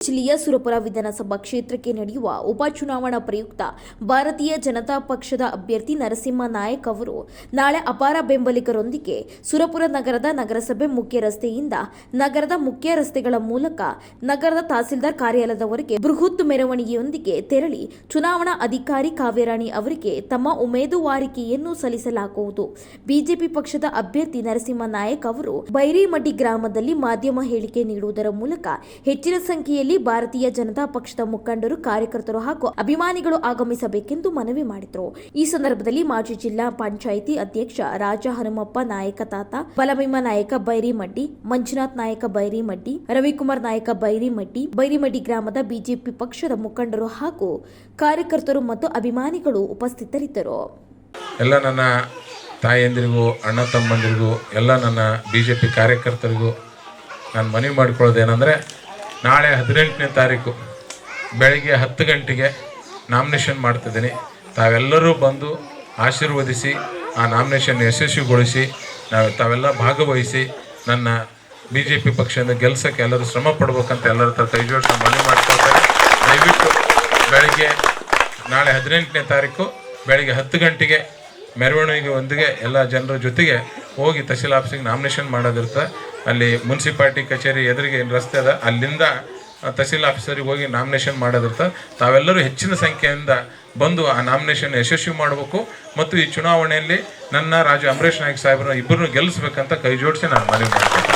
ಜಿಲ್ಲೆಯ ಸುರಪುರ ವಿಧಾನಸಭಾ ಕ್ಷೇತ್ರಕ್ಕೆ ನಡೆಯುವ ಉಪಚುನಾವಣಾ ಪ್ರಯುಕ್ತ ಭಾರತೀಯ ಜನತಾ ಪಕ್ಷದ ಅಭ್ಯರ್ಥಿ ನರಸಿಂಹ ನಾಯಕ್ ಅವರು ನಾಳೆ ಅಪಾರ ಬೆಂಬಲಿಗರೊಂದಿಗೆ ಸುರಪುರ ನಗರದ ನಗರಸಭೆ ಮುಖ್ಯ ರಸ್ತೆಯಿಂದ ನಗರದ ಮುಖ್ಯ ರಸ್ತೆಗಳ ಮೂಲಕ ನಗರದ ತಹಸೀಲ್ದಾರ್ ಕಾರ್ಯಾಲಯದವರೆಗೆ ಬೃಹತ್ ಮೆರವಣಿಗೆಯೊಂದಿಗೆ ತೆರಳಿ ಚುನಾವಣಾ ಅಧಿಕಾರಿ ಕಾವ್ಯರಾಣಿ ಅವರಿಗೆ ತಮ್ಮ ಉಮೇದುವಾರಿಕೆಯನ್ನು ಸಲ್ಲಿಸಲಾಗುವುದು. ಬಿಜೆಪಿ ಪಕ್ಷದ ಅಭ್ಯರ್ಥಿ ನರಸಿಂಹ ನಾಯಕ್ ಅವರು ಬೈರಿಮಡ್ಡಿ ಗ್ರಾಮದಲ್ಲಿ ಮಾಧ್ಯಮ ಹೇಳಿಕೆ ನೀಡುವುದರ ಮೂಲಕ ಹೆಚ್ಚಿನ ಸಂಖ್ಯೆಯಲ್ಲಿ ಭಾರತೀಯ ಜನತಾ ಪಕ್ಷದ ಮುಖಂಡರು, ಕಾರ್ಯಕರ್ತರು ಹಾಗೂ ಅಭಿಮಾನಿಗಳು ಆಗಮಿಸಬೇಕೆಂದು ಮನವಿ ಮಾಡಿದರು. ಈ ಸಂದರ್ಭದಲ್ಲಿ ಮಾಜಿ ಜಿಲ್ಲಾ ಪಂಚಾಯಿತಿ ಅಧ್ಯಕ್ಷ ರಾಜ ಹನುಮಪ್ಪ ನಾಯಕ ತಾತ, ಬಲಭೀಮ ನಾಯಕ ಬೈರಿಮಡ್ಡಿ, ಮಂಜುನಾಥ್ ನಾಯಕ ಬೈರಿಮಡ್ಡಿ, ರವಿಕುಮಾರ್ ನಾಯಕ ಬೈರಿಮಡ್ಡಿ ಬೈರಿಮಡ್ಡಿ ಗ್ರಾಮದ ಬಿಜೆಪಿ ಪಕ್ಷದ ಮುಖಂಡರು ಹಾಗೂ ಕಾರ್ಯಕರ್ತರು ಮತ್ತು ಅಭಿಮಾನಿಗಳು ಉಪಸ್ಥಿತರಿದ್ದರು. ಎಲ್ಲ ನನ್ನ ತಾಯಂದಿರಿಗೂ, ಅಣ್ಣ ತಮ್ಮಂದಿರಿಗೂ, ಎಲ್ಲ ನನ್ನ ಬಿ ಜೆ ಪಿ ಕಾರ್ಯಕರ್ತರಿಗೂ ನಾನು ಮನವಿ ಮಾಡ್ಕೊಳ್ಳೋದೇನೆಂದರೆ ನಾಳೆ ಹದಿನೆಂಟನೇ ತಾರೀಕು ಬೆಳಗ್ಗೆ ಹತ್ತು ಗಂಟೆಗೆ ನಾಮಿನೇಷನ್ ಮಾಡ್ತಿದ್ದೀನಿ. ತಾವೆಲ್ಲರೂ ಬಂದು ಆಶೀರ್ವದಿಸಿ, ಆ ನಾಮಿನೇಷನ್ ಯಶಸ್ವಿಗೊಳಿಸಿ, ನಾವು ತಾವೆಲ್ಲ ಭಾಗವಹಿಸಿ ನನ್ನ ಬಿ ಜೆ ಪಿ ಪಕ್ಷದಿಂದ ಗೆಲ್ಸೋಕ್ಕೆ ಎಲ್ಲರೂ ಶ್ರಮ ಪಡ್ಬೇಕಂತ ಎಲ್ಲರ ಹತ್ರ ಕೈ ಜೋಡಿಸಿ ಮನವಿ ಮಾಡ್ಕೊಳ್ತಾರೆ ದಯವಿಟ್ಟು ಬೆಳಗ್ಗೆ, ನಾಳೆ ಹದಿನೆಂಟನೇ ತಾರೀಕು ಬೆಳಗ್ಗೆ ಹತ್ತು ಗಂಟೆಗೆ ಮೆರವಣಿಗೆ ಒಂದಿಗೆ ಎಲ್ಲ ಜನರ ಜೊತೆಗೆ ಹೋಗಿ ತಹಸೀಲ್ ಆಫೀಸಿಗೆ ನಾಮಿನೇಷನ್ ಮಾಡೋದಿರುತ್ತೆ. ಅಲ್ಲಿ ಮುನ್ಸಿಪಾಲ್ಟಿ ಕಚೇರಿ ಎದುರಿಗೆ ಏನು ರಸ್ತೆ ಅದ, ಅಲ್ಲಿಂದ ತಹಶೀಲ್ ಆಫೀಸರಿಗೆ ಹೋಗಿ ನಾಮಿನೇಷನ್ ಮಾಡೋದಿರ್ತದೆ ತಾವೆಲ್ಲರೂ ಹೆಚ್ಚಿನ ಸಂಖ್ಯೆಯಿಂದ ಬಂದು ಆ ನಾಮಿನೇಷನ್ ಯಶಸ್ವಿ ಮಾಡಬೇಕು ಮತ್ತು ಈ ಚುನಾವಣೆಯಲ್ಲಿ ನನ್ನ ರಾಜ ಅಮರೇಶ್ ನಾಯಕ್ ಸಾಹೇಬ್ರ ಇಬ್ಬರನ್ನು ಗೆಲ್ಲಿಸ್ಬೇಕಂತ ಕೈ ಜೋಡಿಸಿ ನಾನು ಮನವಿ ಮಾಡ್ತೀನಿ.